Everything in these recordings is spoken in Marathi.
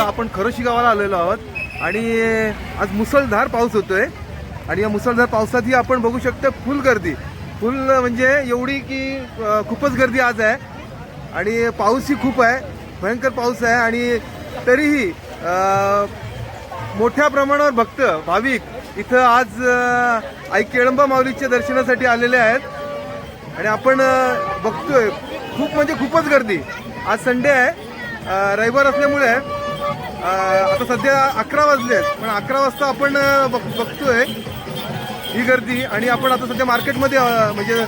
आपण खरोशी गावाला आलेलो आहोत. आणि आज मुसळधार पाऊस होतोय. आणि या मुसळधार पावसातही आपण बघू शकतो फुल गर्दी. फुल म्हणजे एवढी की खूपच गर्दी आज आहे. आणि पाऊसही खूप आहे. भयंकर पाऊस आहे. आणि तरीही मोठ्या प्रमाणावर भक्त भाविक इथं आज आई केळंबा माऊलीच्या दर्शनासाठी आलेले आहेत. आणि आपण बघतोय खूप म्हणजे खूपच गर्दी. आज संडे आहे. रविवार असल्यामुळे आता सध्या अकरा वाजले आहेत पण अकरा वाजता आपण बघ बघतोय ही गर्दी आणि आपण आता सध्या मार्केटमध्ये म्हणजे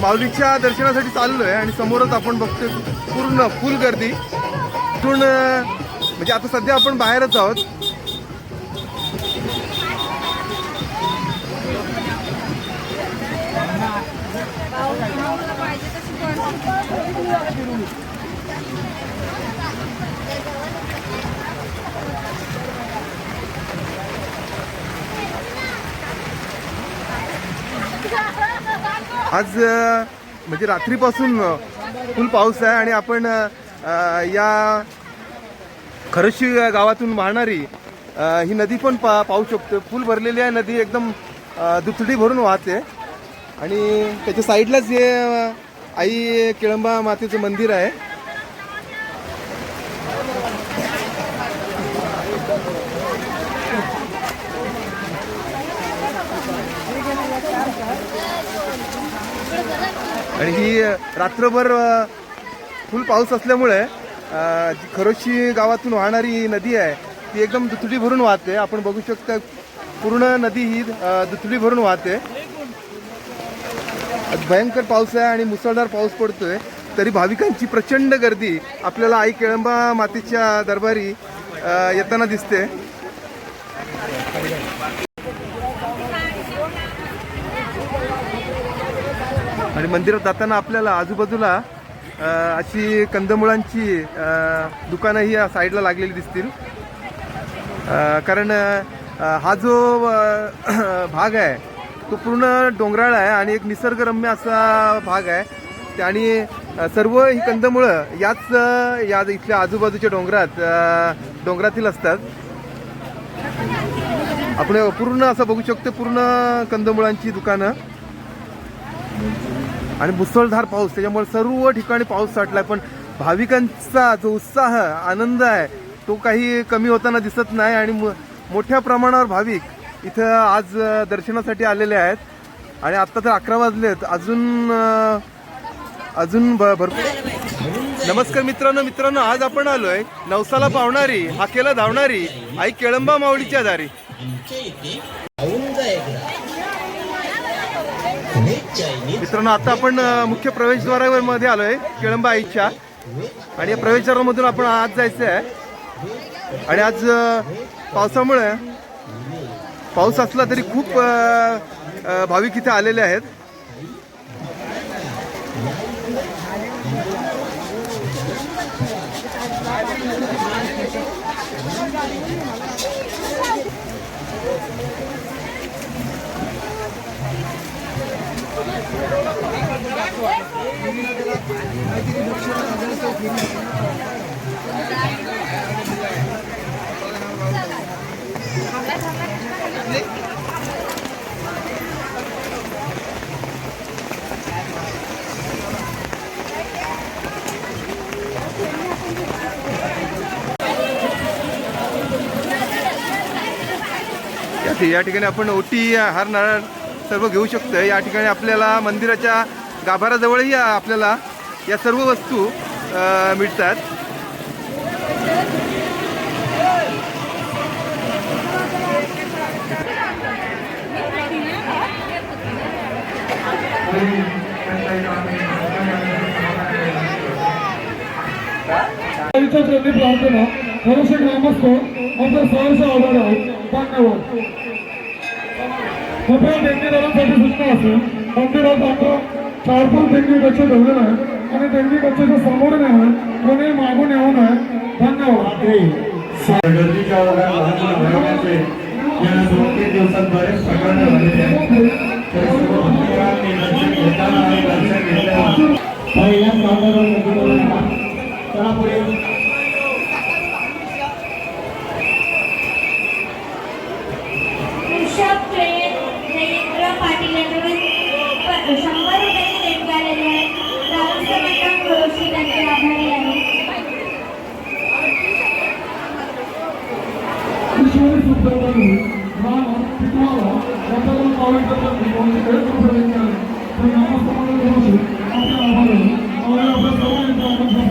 माऊलीच्या दर्शनासाठी चाललो आहे आणि समोरच आपण बघतोय पूर्ण फुल गर्दी. इथून म्हणजे आता सध्या आपण बाहेरच आहोत. आज म्हणजे रात्रीपासून फुल पाऊस आहे आणि आपण या खरशी गावातून वाहणारी ही नदी पण पा पाहू शकतो फुल भरलेली आहे नदी एकदम दुथडी भरून वाहते. आणि त्याच्या साईडलाच हे आई केळंबा मातेचं मंदिर आहे. आणि ही रात्रभर फुल पाऊस असल्यामुळे जी खरोशी गावातून वाहणारी नदी आहे ती एकदम दुथडी भरून वाहते. आपण बघू शकता पूर्ण नदी ही दुथडी भरून वाहते. भयंकर पाऊस आहे आणि मुसळधार पाऊस पडतोय. तरी भाविकांची प्रचंड गर्दी आपल्याला आई केळंबा मातेच्या दरबारी येताना दिसते. आणि मंदिरात जाताना आपल्याला आजूबाजूला अशी कंदमुळांची दुकानं दुकानंही या साईडला लागलेली दिसतील. कारण हा जो भाग आहे तो पूर्ण डोंगराळ आहे आणि एक निसर्गरम्य असा भाग आहे. आणि सर्व ही कंदमुळं याच या इथल्या आजूबाजूच्या डोंगरात डोंगरातील असतात. आपण पूर्ण असं बघू शकतो पूर्ण कंदमुळांची दुकानं. आणि मुसळधार पाऊस. त्याच्यामुळे सर्व ठिकाणी पाऊस साठलाय. पण भाविकांचा जो उत्साह आनंद आहे तो काही कमी होताना दिसत नाही. आणि मोठ्या प्रमाणावर भाविक इथं आज दर्शनासाठी आलेले आहेत. आणि आता तर अकरा वाजलेत अजून अजून भरपूर नमस्कार मित्रांनो. मित्रांनो आज आपण आलोय नवसाला पावणारी हाकेला धावणारी आई केळंबा माऊलीच्या दारी. मित्रांनो आता आपण मुख्य प्रवेशद्वारावर मध्ये आलोय केळंबा आईच्या. आणि या प्रवेशद्वारामधून आपण आज जायचं आहे आणि आज पावसामुळे पाऊस असला तरी खूप भाविक इथे आलेले आहेत. या ठिकाणी आपण ओटी हार नारळ सर्व घेऊ शकतो या ठिकाणी आपल्याला मंदिराच्या गाभाराजवळही आपल्याला या सर्व वस्तू मिळतात. प्रार्थना खरोशे ग्रामस्थ आमचा सहर्ष आभार आहे. धन्यवाद. कृपया देणगीदारांसाठी देण्यासाठी सूचना असेल. मंदिरात आता चार पाच देणगी कक्ष ठेवलेला आहे आणि देणगी कक्षाच्या समोर नाही कोणी मागून येऊ नये धन्यवाद. गर्दीच्या या दोन तीन दिवसात बरेच प्रकरण झालेले आहेत. ಸುದ್ದರದಲ್ಲಿ ನಾನು ಶುಕ್ರವಾರ ಎಲ್ಲರೂ ಪಾವಿತ್ರದಲ್ಲಿ ಏರ್ಪಡಿಸಿದ್ದೇನೆ ನಮ್ಮ ಸಮಾಜದಲ್ಲಿ ಅತ್ಯಂತ ಅವರ ಅವರ ಸೌಲಭ್ಯವನ್ನು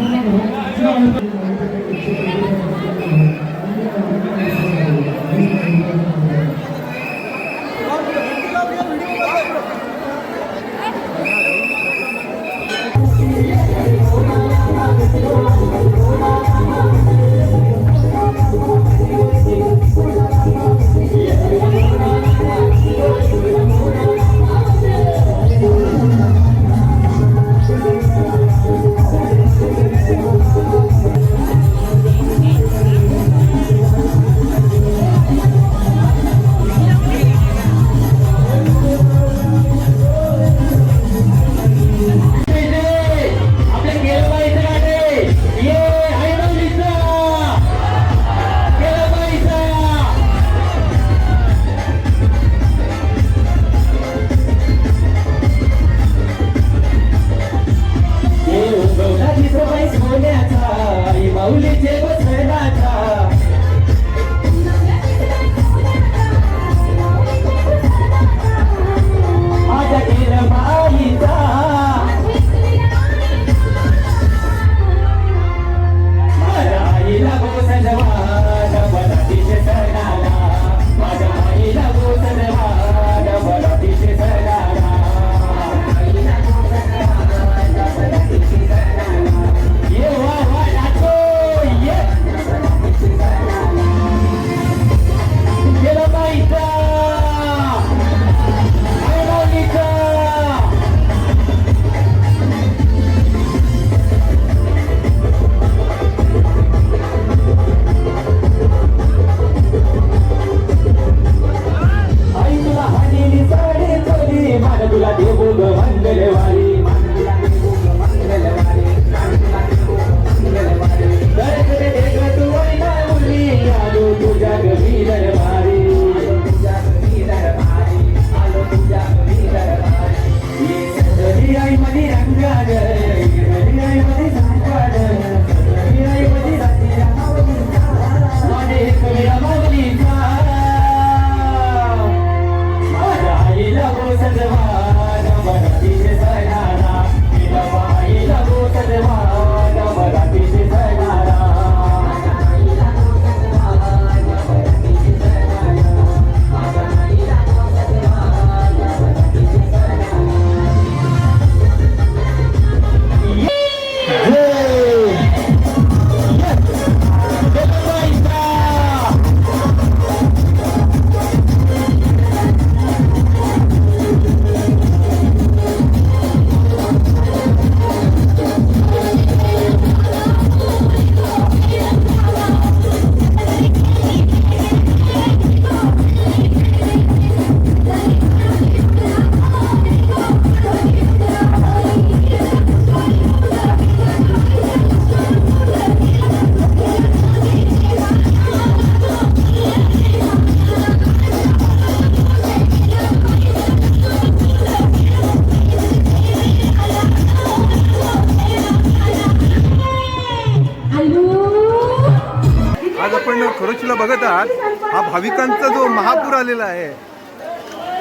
बघत आहात हा भाविकांचा जो महापूर आलेला आहे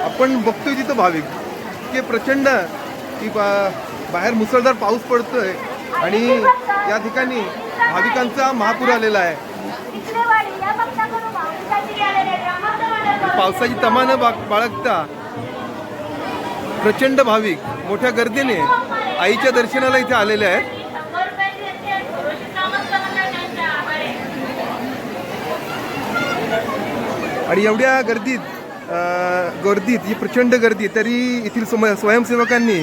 आपण बघतोय तिथं भाविक. इतके प्रचंड की बा- बाहेर मुसळधार पाऊस पडतोय आणि या ठिकाणी भाविकांचा महापूर आलेला आहे. पावसाची तमानं बा- बाळगता प्रचंड भाविक मोठ्या गर्दीने आईच्या दर्शनाला इथे आलेले आहेत. आणि एवढ्या गर्दीत गर्दीत ही प्रचंड गर्दी तरी येथील सम स्वयंसेवकांनी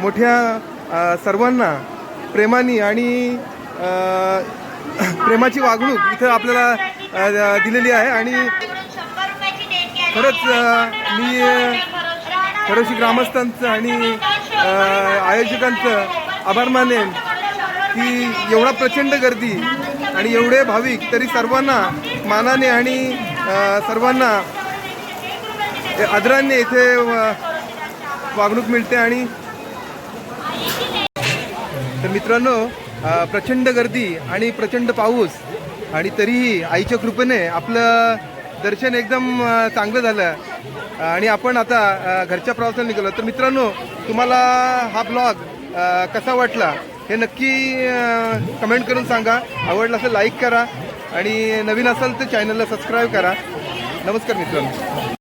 मोठ्या सर्वांना प्रेमाने आणि प्रेमाची वागणूक इथं आपल्याला दिलेली आहे आणि खरंच मी अ, खरोशी ग्रामस्थांचं आणि आयोजकांचं आभार मानेन की एवढा प्रचंड गर्दी आणि एवढे भाविक तरी सर्वांना मानाने आणि सर्वांना आदराने इथे वागणूक मिळते आणि तर मित्रांनो प्रचंड गर्दी आणि प्रचंड पाऊस आणि तरीही आईच्या कृपेने आपलं दर्शन एकदम चांगलं झालं. आणि आपण आता घरच्या प्रवासाला निघालो. तर मित्रांनो तुम्हाला हा ब्लॉग कसा वाटला हे नक्की कमेंट करून सांगा. आवडलं असं लाईक करा. आणि नवीन असाल तर चॅनलला सबस्क्राईब करा. नमस्कार मित्रांनो.